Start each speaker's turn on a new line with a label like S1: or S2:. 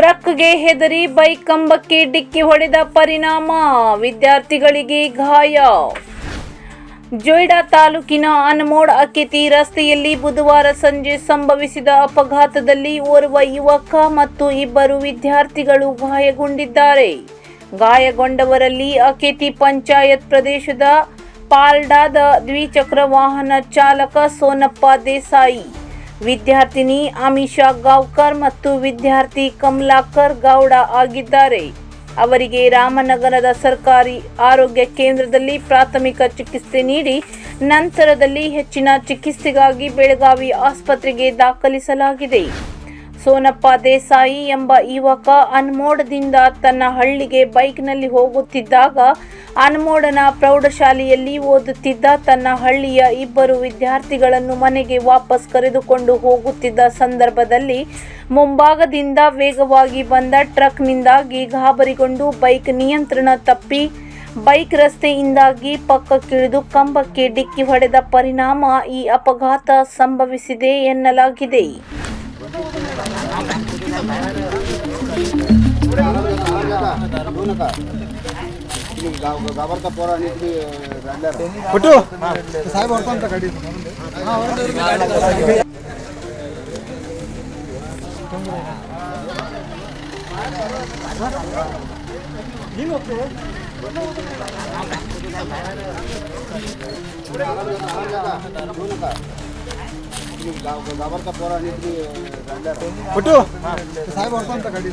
S1: ಟ್ರಕ್ಗೆ ಹೆದರಿ ಬೈಕ್ ಕಂಬಕ್ಕೆ ಡಿಕ್ಕಿ ಹೊಡೆದ ಪರಿಣಾಮ, ವಿದ್ಯಾರ್ಥಿಗಳಿಗೆ ಗಾಯ. ಜೊಯ್ಡಾ ತಾಲೂಕಿನ ಅನ್ಮೋಡ್ ಅಕೆತಿ ರಸ್ತೆಯಲ್ಲಿ ಬುಧವಾರ ಸಂಜೆ ಸಂಭವಿಸಿದ ಅಪಘಾತದಲ್ಲಿ ಓರ್ವ ಯುವಕ ಮತ್ತು ಇಬ್ಬರು ವಿದ್ಯಾರ್ಥಿಗಳು ಗಾಯಗೊಂಡಿದ್ದಾರೆ. ಗಾಯಗೊಂಡವರಲ್ಲಿ ಅಕೆತಿ ಪಂಚಾಯತ್ ಪ್ರದೇಶದ ಪಾಲ್ಡಾದ ದ್ವಿಚಕ್ರ ವಾಹನ ಚಾಲಕ ಸೋನಪ್ಪ ದೇಸಾಯಿ. ವಿದ್ಯಾರ್ಥಿನಿ ಅಮಿಷಾ ಗಾವ್ಕರ್ ಮತ್ತು ವಿದ್ಯಾರ್ಥಿ ಕಮಲಾಕರ್ ಗೌಡ ಆಗಿದ್ದಾರೆ. ಅವರಿಗೆ ರಾಮನಗರದ ಸರ್ಕಾರಿ ಆರೋಗ್ಯ ಕೇಂದ್ರದಲ್ಲಿ ಪ್ರಾಥಮಿಕ ಚಿಕಿತ್ಸೆ ನೀಡಿ, ನಂತರದಲ್ಲಿ ಹೆಚ್ಚಿನ ಚಿಕಿತ್ಸೆಗಾಗಿ ಬೆಳಗಾವಿ ಆಸ್ಪತ್ರೆಗೆ ದಾಖಲಿಸಲಾಗಿದೆ. ಸೋನಪ್ಪ ದೇಸಾಯಿ ಎಂಬ ಯುವಕ ಅನ್ಮೋಡದಿಂದ ತನ್ನ ಹಳ್ಳಿಗೆ ಬೈಕ್ನಲ್ಲಿ ಹೋಗುತ್ತಿದ್ದಾಗ ಅನ್ಮೋಡನ ಪ್ರೌಢಶಾಲೆಯಲ್ಲಿ ಓದುತ್ತಿದ್ದ ತನ್ನ ಹಳ್ಳಿಯ ಇಬ್ಬರು ವಿದ್ಯಾರ್ಥಿಗಳನ್ನು ಮನೆಗೆ ವಾಪಸ್ ಕರೆದುಕೊಂಡು ಹೋಗುತ್ತಿದ್ದ ಸಂದರ್ಭದಲ್ಲಿ ಮುಂಭಾಗದಿಂದ ವೇಗವಾಗಿ ಬಂದ ಟ್ರಕ್ನಿಂದಾಗಿ ಗಾಬರಿಗೊಂಡು ಬೈಕ್ ನಿಯಂತ್ರಣ ತಪ್ಪಿ ಬೈಕ್ ರಸ್ತೆಯಿಂದಾಗಿ ಪಕ್ಕಕ್ಕಿಳಿದು ಕಂಬಕ್ಕೆ ಡಿಕ್ಕಿ ಹೊಡೆದ ಪರಿಣಾಮ ಈ ಅಪಘಾತ ಸಂಭವಿಸಿದೆ ಎನ್ನಲಾಗಿದೆ.
S2: Ini ಪುಟ್ಟು ಸಾಹೇಬ್ ಹೊಡ್ಕೊಂತ ಕಡಿ